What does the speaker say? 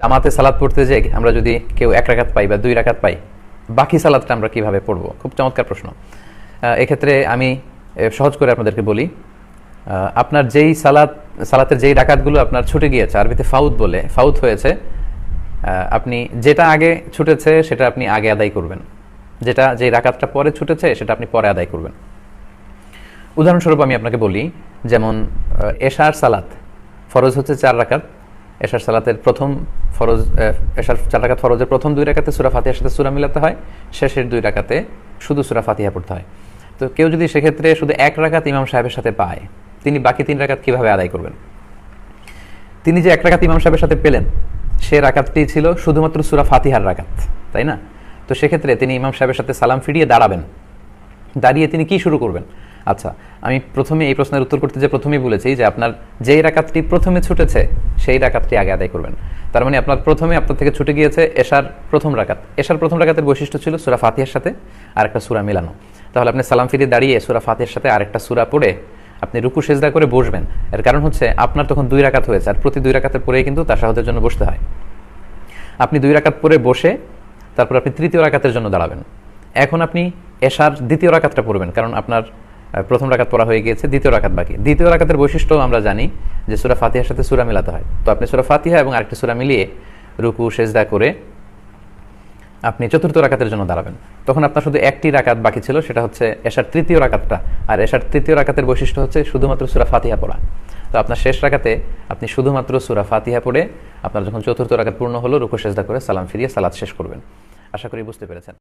জামাতে সালাদ পড়তে যে আমরা যদি কেউ এক রাকাত পাই বা দুই রাকাত পাই, বাকি সালাদটা আমরা কীভাবে পড়ব? খুব চমৎকার প্রশ্ন। এক্ষেত্রে আমি সহজ করে আপনাদেরকে বলি আপনার যেই সালাদ, সালাতের যেই রাকাতগুলো আপনার ছুটে গিয়েছে, আরবিতে ফাউত বলে ফাউত হয়েছে আপনি যেটা আগে ছুটেছে সেটা আপনি আগে আদায় করবেন। যেটা যেই রাকাতটা পরে ছুটেছে সেটা আপনি পরে আদায় করবেন। উদাহরণস্বরূপ আমি আপনাকে বলি, যেমন এশার সালাত, ফরজ হচ্ছে চার রাকাত এশার সালাতের প্রথম ফরজ এশার চার রাকাত ফরজের প্রথম দুই রাকাতে সুরা ফাতিহার সাথে সুরা মিলাতে হয়, শেষের দুই রাকাতে শুধু সুরা ফাতিহা পড়তে হয়। তো কেউ যদি সেক্ষেত্রে শুধু এক রাকাত ইমাম সাহেবের সাথে পায়, তিনি বাকি তিন রাকাত কীভাবে আদায় করবেন? তিনি যে এক রাকাত ইমাম সাহেবের সাথে পেলেন, সে রাকাতটি ছিল শুধুমাত্র সুরা ফাতিহার রাকাত, তাই না? তো সেক্ষেত্রে তিনি ইমাম সাহেবের সাথে সালাম ফিরিয়ে দাঁড়াবেন। দাঁড়িয়ে তিনি কি শুরু করবেন? আচ্ছা আমি প্রথমে এই প্রশ্নের উত্তর করতে যে প্রথমেই বলেছি যে আপনার যেই রাকাতটি প্রথমে ছুটেছে, সেই রাকাতটি আগে আদায় করবেন। তার মানে আপনার প্রথমে আপনার থেকে ছুটে গিয়েছে এশার প্রথম রাকাত এশার প্রথম রাকাতের বৈশিষ্ট্য ছিল সুরা ফাতিহার সাথে আরেকটা সুরা মিলানো। তাহলে আপনি সালাম ফিরিয়ে দাঁড়িয়ে সুরা ফাতিহার সাথে আরেকটা সুরা পড়ে আপনি রুকু, সেজদা করে বসবেন। এর কারণ হচ্ছে আপনার তখন দুই রাকাত হয়েছে, আর প্রতি দুই রাকাতের পরেই কিন্তু তার তাসাহদের জন্য বসতে হয়। আপনি দুই রাকাত পরে বসে তারপর আপনি তৃতীয় রাকাতের জন্য দাঁড়াবেন। এখন আপনি এশার দ্বিতীয় রাকাতটা পড়বেন, কারণ আপনার প্রথম রাকাত পড়া হয়ে গিয়েছে, দ্বিতীয় রাকাত বাকি। দ্বিতীয় রাকাতের বৈশিষ্ট্য আমরা জানি যে সুরা ফাতিহার সাথে সুরা মিলাতে হয়। তো আপনি সুরা ফাতিহা এবং আরেকটি সুরা মিলিয়ে রুকু, সেজদা করে আপনি চতুর্থ রাকাতের জন্য দাঁড়াবেন। তখন আপনার শুধু একটি রাকাত বাকি ছিল, সেটা হচ্ছে এশার তৃতীয় রাকাতটা। আর এশার তৃতীয় রাকাতের বৈশিষ্ট্য হচ্ছে শুধুমাত্র সুরা ফাতিহা পড়া। তো আপনার শেষ রাকাতে আপনি শুধুমাত্র সুরা ফাতিহা পড়ে আপনার যখন চতুর্থ রাকাত পূর্ণ হলো, রুকু, সেজদা করে সালাম ফিরিয়ে সালাদ শেষ করবেন। আশা করি বুঝতে পেরেছেন।